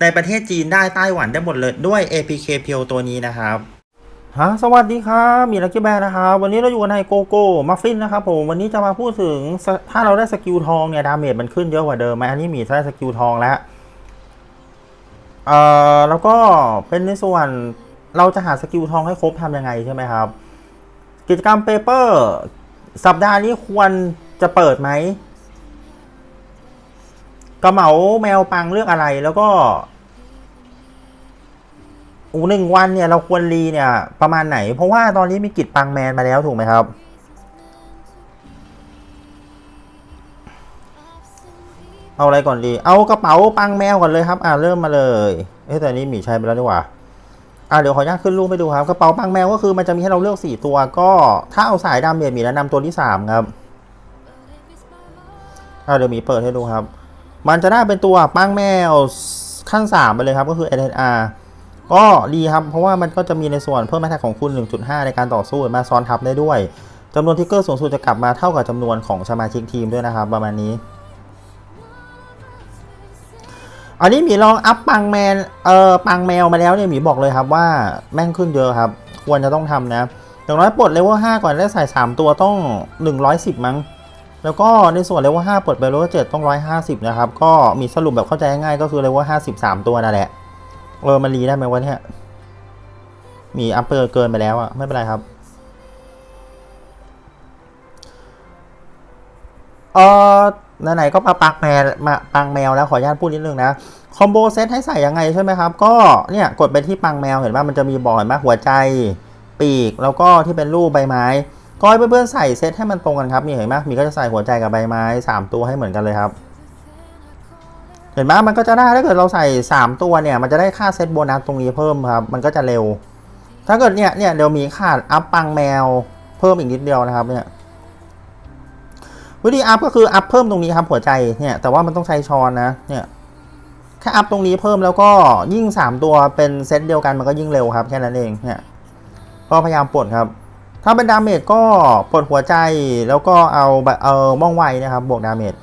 ในประเทศจีนได้ไต้หวันได้หมดเลยด้วย APK เพียวตัวนี้นะครับฮะสวัสดีครับมีลักกี้แบร์นะครับวันนี้เราอยู่ในโกโก้มัฟฟินนะครับผมวันนี้จะมาพูดถึงถ้าเราได้สกิลทองเนี่ยดาเมจมันขึ้นเยอะกว่าเดิมไหมอันนี้มีได้สกิลทองแล้วเอ่อแล้วก็เป็นในส่วนเราจะหาสกิลทองให้ครบทำยังไงใช่ไหมครับ กิจกรรมเปเปอร์สัปดาห์นี้ควรจะเปิดไหม กระเหมาแมวปังเลือกอะไรแล้วก็อูหนึ่งวันเนี่ยเราควรรีเนี่ย ประมาณไหน เพราะว่าตอนนี้มีกิจปังแมนมาแล้วถูกไหมครับ เอาอะไรก่อนดี เอากระเป๋าปังแมวก่อนเลยครับ อ่าเริ่มมาเลยเอ้แต่นี้หมีใช้ไปแล้วดีกว่าอ่าเดี๋ยวขออนุญาตขึ้นรูปไปดูครับกระเป๋าปังแมวก็คือมันจะมีให้เราเลือกสี่ตัว ก็ถ้าเอาสายดาเมจหมีแนะนำตัวที่สามครับอ่าเดี๋ยวหมีเปิดให้ดูครับ มันจะได้เป็นตัวปังแมวขั้นสามไปเลยครับ ก็คือ SSR ก็ดีครับ เพราะว่ามันก็จะมีในส่วนเพิ่มแมทของคุณ 1.5 ในการต่อสู้มาซ้อนทับได้ด้วยจำนวนทิกเกอร์สูงสุดจะกลับมาเท่ากับจำนวนของสมาชิกทีมด้วยนะครับ ประมาณนี้ อันนี้หมีลองอัพปังแมนเอ่อปังแมวมาแล้วเนี่ยหมีบอกเลยครับว่าแม่งขึ้นเยอะครับ ควรจะต้องทำนะอย่างน้อยปลดเลเวล5ก่อนได้วใส่ 3 ตัวต้อง 110 มั้ง แล้วก็ในส่วนเลเวล5ปลดไปเลเวล7ต้อง 150 นะครับ ก็มีสรุปแบบเข้าใจง่ายก็คือเลเวล53 ตัวนั่นแหละ เออมันรีได้ไหมวะเนี่ย มีอัพเปอร์เกินไปแล้วอะไม่เป็นไรครับเออไหนๆก็มาปักแมวมาปังแมวแล้วขออนุญาตพูดนิดนึงนะคอมโบเซตให้ใส่ยังไงใช่ไหมครับ ก็เนี่ยกดไปที่ปังแมวเห็นว่ามันจะมีบอกเห็นไหมหัวใจ ปีก แล้วก็ที่เป็นรูปใบไม้ ก็ให้เพื่อนๆใส่เซตให้มันตรงกันครับนี่เห็นไหมมีก็จะใส่หัวใจกับใบไม้ 3 ตัวให้เหมือนกันเลยครับ เห็นไหมมันก็จะได้ถ้าเกิดเราใส่ 3 ตัวเนี่ยมันจะได้ค่าเซตโบนัสตรงนี้เพิ่มครับ มันก็จะเร็ว ถ้าเกิดเนี่ยเนี่ยเดี๋ยวมีขาดอัพปังแมวเพิ่มอีกนิดเดียวนะครับเนี่ยวิธีอัพก็คืออัพเพิ่มตรงนี้ครับหัวใจเนี่ยแต่ว่ามันต้องใช้ช้อนนะเนี่ยแค่อัพตรงนี้เพิ่มแล้วก็ยิ่ง 3 ตัวเป็นเซตเดียวกันมันก็ยิ่งเร็วครับแค่นั้นเองเนี่ยก็พยายามปลดครับ ถ้าเป็นดาเมจก็ปลดหัวใจแล้วก็เอาบบเออม่องไวนะครับ บวกดาเมจ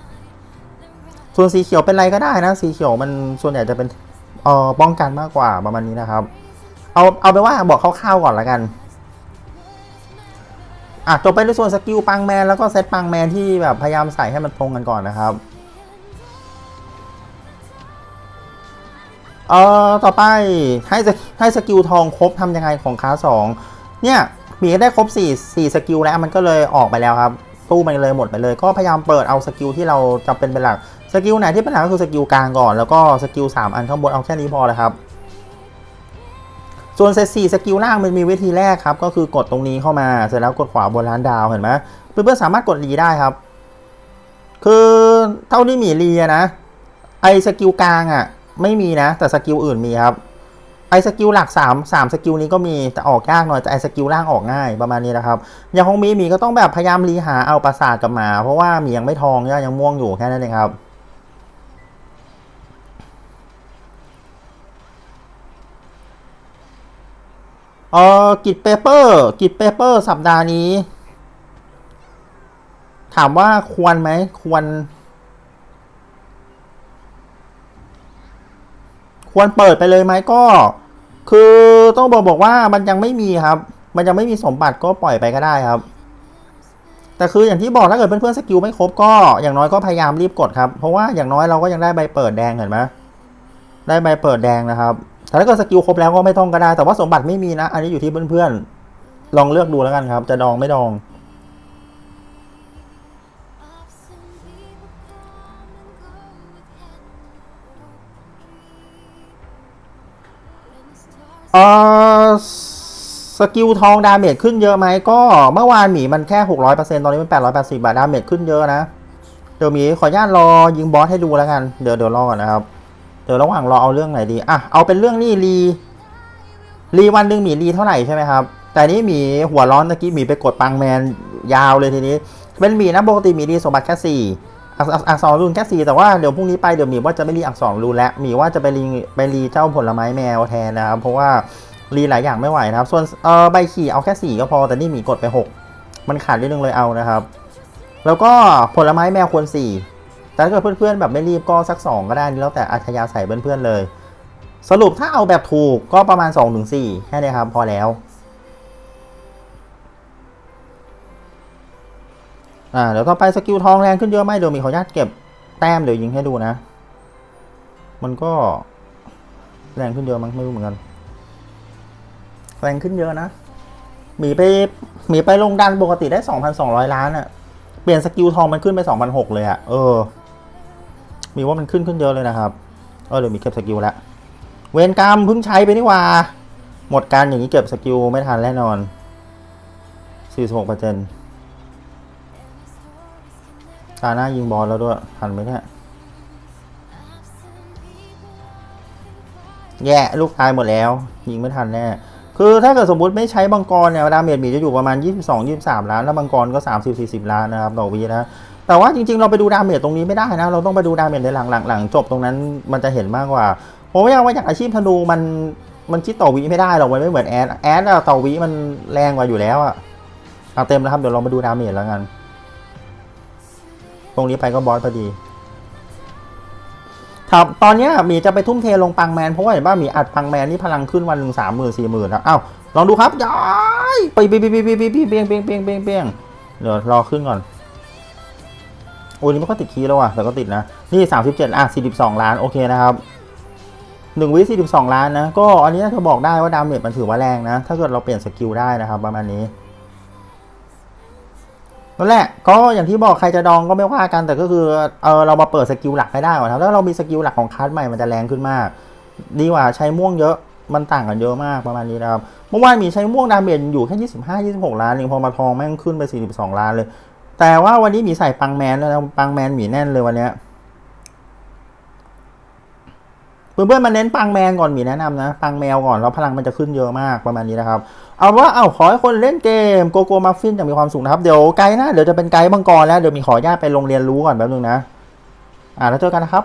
ส่วนสีเขียวเป็นไรก็ได้นะ สีเขียวมันส่วนใหญ่จะเป็นเอ่อป้องกันมากกว่าประมาณนี้นะครับ เอาเอาไปว่าบอกคร่าวๆก่อนละกันอะจบไปในส่วนสกิลปังแมนแล้วก็เซตปังแมนที่แบบพยายามใส่ให้มันตรงกันก่อนนะครับเอ่อต่อไปให้ให้สกิลทองครบทำยังไงของคาสองเนี่ย มีได้ครบ4 4สกิลแล้วมันก็เลยออกไปแล้วครับตู้มันเลยหมดไปเลย ก็พยายามเปิดเอาสกิลที่เราจำเป็นเป็นหลักสกิลไหนที่เป็นหลักก็คือสกิลกลางก่อนแล้วก็สกิล3อันข้างบนเอาแค่นี้พอแล้วครับ ส่วนเซตสี่สกิลล่างมันมีวิธีแรกครับ ก็คือกดตรงนี้เข้ามาเสร็จแล้วกดขวาบนร้านดาวเห็นไหมเพื่อนๆสามารถกดรีได้ครับ คือเท่าที่มีรีนะไอสกิลกลางอะ ไม่มีนะ แต่สกิลอื่นมีครับ ไอสกิลหลัก3 3สกิลนี้ก็มีแต่ออกยากหน่อยแต่ไอสกิลล่างออกง่ายประมาณนี้นะครับอย่างของมีมีก็ต้องแบบพยายามรีหาเอาประสาทกับหมา เพราะว่ามียังไม่ทองยยังม่วงอยู่แค่นั้นเองครับเออกิจเปเปอร์กิจเปเปอร์สัปดาห์นี้ ถามว่าควรไหมควร ควรเปิดไปเลยไหมก็ คือต้องบอกบอกว่ามันยังไม่มีครับ มันยังไม่มีสมบัติก็ปล่อยไปก็ได้ครับ แต่คืออย่างที่บอกถ้าเกิดเพื่อนๆสกิลไม่ครบก็อย่างน้อยก็พยายามรีบกดครับ เพราะว่าอย่างน้อยเราก็ยังได้ใบเปิดแดงเห็นไหมได้ใบเปิดแดงนะครับแต่ถ้าเกิดสกิลครบแล้วก็ไม่ต้องก็ได้ แต่ว่าสมบัติไม่มีนะ อันนี้อยู่ที่เพื่อนๆลองเลือกดูแล้วกันครับ จะดองไม่ดอง สกิลทองดาเมจขึ้นเยอะไหมก็เมื่อวานหมีมันแค่ 600%ตอนนี้มัน 880 บาทดาเมจขึ้นเยอะนะ เดี๋ยวหมีขออนุญาตรอยิงบอสให้ดูแล้วกัน เดี๋ยวเดี๋ยวรอก่อนนะครับ เดี๋ยวระหว่างรอเอาเรื่องไหนดี อะ เอาเป็นเรื่องนี้รีรีวันหนึ่งหมีรีเท่าไหร่ใช่ไหมครับ แต่นี่หมีหัวร้อนตะกี้หมีไปกดปังแมนยาวเลยทีนี้ เป็นหมีนะปกติหมีรีสมบัติแค่สี่อักษรอักษรรุนแค่สี่แต่ว่าเดี๋ยวพรุ่งนี้ไปเดี๋ยวหมีว่าจะไม่รีอักษรรุนแล้วหมีว่าจะไปรีไปรีเจ้าผลไม้แมวแทนนะครับเพราะว่า รีหลายอย่างไม่ไหวนะครับ ส่วนเออใบขี่เอาแค่สี่ก็พอแต่นี่หมีกดไปหกมันขาดนิดนึงเลยเอานะครับ แล้วก็ผลไม้แมวควรสี่แต่ถ้าเกิดเพื่อนๆแบบไม่รีบก็สักสองก็ได้นี่แล้วแต่อัธยาศัยเพื่อนๆเลย สรุปถ้าเอาแบบถูกก็ประมาณ 2-4ถึงแค่นี้ครับ พอแล้วอ่าเดี๋ยวต่อไปสกิลทองแรงขึ้นเยอะไหมเดี๋ยวมีขออนุญาตเก็บแต้มเดี๋ยวยิงให้ดูนะ มันก็แรงขึ้นเยอะมั้งไม่รู้เหมือนกัน แรงขึ้นเยอะนะหมีไปหมีไปลงดันปกติได้ 2,200 ล้านอะเปลี่ยนสกิลทองมันขึ้นไป 2,600 เลยอะเออ มีว่ามันขึ้นขึ้นเยอะเลยนะครับ เออเดี๋ยวมีเก็บสกิลแล้ว เวรกรรมเพิ่งใช้ไปนี่ว่า หมดการอย่างนี้เก็บสกิลไม่ทันแน่นอน 46เปอร์เซ็นต์ตาหน้ายิงบอลแล้วด้วย ทันไหมเนี่ย แย่ลูกตายหมดแล้ว ยิงไม่ทันแน่ คือถ้าเกิดสมมติไม่ใช้บังกรเนี่ยดาเมจมีจะอยู่ประมาณ 22-23 ล้าน แล้วบังกรก็ 30-40 ล้านนะครับต่อวีนะแต่ว่าจริงๆ เราไปดูดาเมจตรงนี้ไม่ได้นะ เราต้องไปดูดาเมจในหลังหลังจบตรงนั้นมันจะเห็นมากกว่าผมว่าว่าอย่างอาชีพธนูมันมันคิดต่อวิไม่ได้หรอกมันไม่เหมือนแอดแอดต่อวิมันแรงกว่าอยู่แล้วอะเอาเต็มแล้วครับเดี๋ยวเรามาดูดาเมจแล้วกัน ตรงนี้ไปก็บอสพอดี ครับตอนเนี้ยหมีจะไปทุ่มเทลงปังแมนเพราะว่าเห็นว่าหมีอัดปังแมนนี่พลังขึ้นวันหนึ่งสามหมื่นสี่หมื่นแล้วอ้าวลองดูครับย้ายไปไปไปไปไปไปไปเปียงเปียงเปียงเปียงเปียงเดี๋ยวรอขึ้นก่อนโอ้ยนี่ไม่ค่อยติดคีย์แล้วอะแต่ก็ติดนะ นี่สามสิบเจ็ดอะสี่สิบสองล้านโอเคนะครับหนึ่งวิสี่สิบสองล้านนะ ก็อันนี้จะบอกได้ว่าดาเมจมันถือว่าแรงนะ ถ้าเกิดเราเปลี่ยนสกิลได้นะครับประมาณนี้ นั่นแหละก็อย่างที่บอกใครจะดองก็ไม่ว่ากันแต่ก็คือเออเรามาเปิดสกิลหลักให้ได้ก่อนครับแล้วเรามีสกิลหลักของคัสใหม่มันจะแรงขึ้นมาก ดีกว่าใช้ม่วงเยอะมันต่างกันเยอะมากประมาณนี้นะครับเมื่อวานมีใช้ม่วงดาเมจอยู่แค่ 25 26 ล้านเองพอมาทองแม่งขึ้นไป 42 ล้านเลย แต่ว่าวันนี้มีใส่ปังแมนแล้วนะปังแมนหมีแน่นเลยวันเนี้ย เพื่อนๆมาเน้นปังแมนก่อนมีแนะนำนะ ปังแมวก่อนแล้วพลังมันจะขึ้นเยอะมากประมาณนี้นะครับ เอาว่าเอาขอให้คนเล่นเกมโกโก้มัฟฟินอย่างมีความสุขนะครับ เดี๋ยวไกด์นะเดี๋ยวจะเป็นไกด์บังกรแล้วเดี๋ยวมีขอญาตไปโรงเรียนรู้ก่อนแป๊บนึงนะ อ่าแล้วเจอกันนะครับ